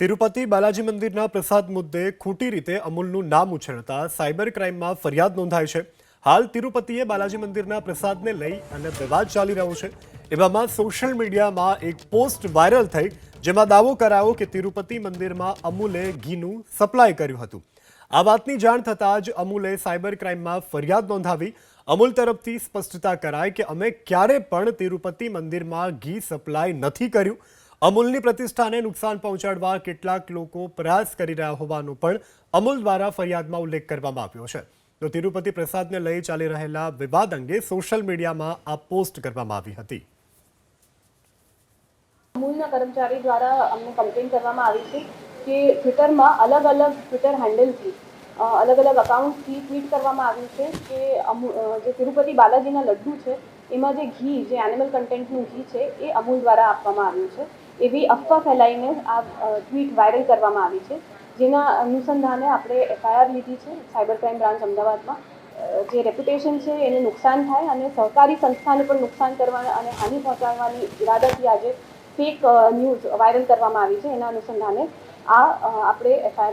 તિરુપતિ બાલાજી મંદિરના પ્રસાદ મુદ્દે ખોટી રીતે અમૂલનું નામ ઉછળતા સાયબર ક્રાઇમમાં ફરિયાદ નોંધાઈ છે. હાલ તિરુપતિએ બાલાજી મંદિરના પ્રસાદને લઈ અને વિવાદ ચાલી રહ્યો છે. એવામાં સોશિયલ મીડિયામાં એક પોસ્ટ વાયરલ થઈ જેમાં દાવો કરાયો કે તિરુપતિ મંદિરમાં અમૂલે ઘીનું સપ્લાય કર્યું હતું. આ વાતની જાણ થતાં જ અમૂલે સાયબર ક્રાઇમમાં ફરિયાદ નોંધાવી. અમૂલ તરફથી સ્પષ્ટતા કરાય કે અમે ક્યારે પણ તિરુપતિ મંદિરમાં ઘી સપ્લાય નથી કર્યું. અમૂલની પ્રતિષ્ઠાને નુકસાન પહોંચાડવા કેટલાક લોકો પ્રયાસ કરી રહ્યા હોવાનો પણ અમૂલ દ્વારા ફરિયાદમાં ઉલ્લેખ કરવામાં આવ્યો છે. તો તિરુપતિ પ્રસાદને લઈ ચાલી રહેલા વિવાદ અંગે સોશિયલ મીડિયામાં આ પોસ્ટ કરવામાં આવી હતી. અમૂલના કર્મચારી દ્વારા અમને કમ્પ્લેન કરવામાં આવી છે કે ટ્વિટરમાં અલગ અલગ ટ્વિટર હેન્ડલથી અલગ અલગ અકાઉન્ટથી ટ્વીટ કરવામાં આવ્યું છે કે જે તિરુપતિ બાલાજીના લડ્ડુ છે, એમાં જે ઘી, જે એનિમલ કન્ટેન્ટનું ઘી છે, એ અમૂલ દ્વારા આપવામાં આવ્યું છે. એવી અફવા ફેલાઈને આ ટ્વીટ વાયરલ કરવામાં આવી છે. જેના અનુસંધાને આપણે એફઆઈઆર લીધી છે, સાયબર ક્રાઇમ બ્રાન્ચ અમદાવાદમાં. જે રેપ્યુટેશન છે એને નુકસાન થાય અને સહકારી સંસ્થાને પણ નુકસાન કરવા અને હાનિ પહોંચાડવાની ઈરાદાથી આજે ફેક ન્યૂઝ વાયરલ કરવામાં આવી છે. એના અનુસંધાને આ આપણે એફઆઈઆર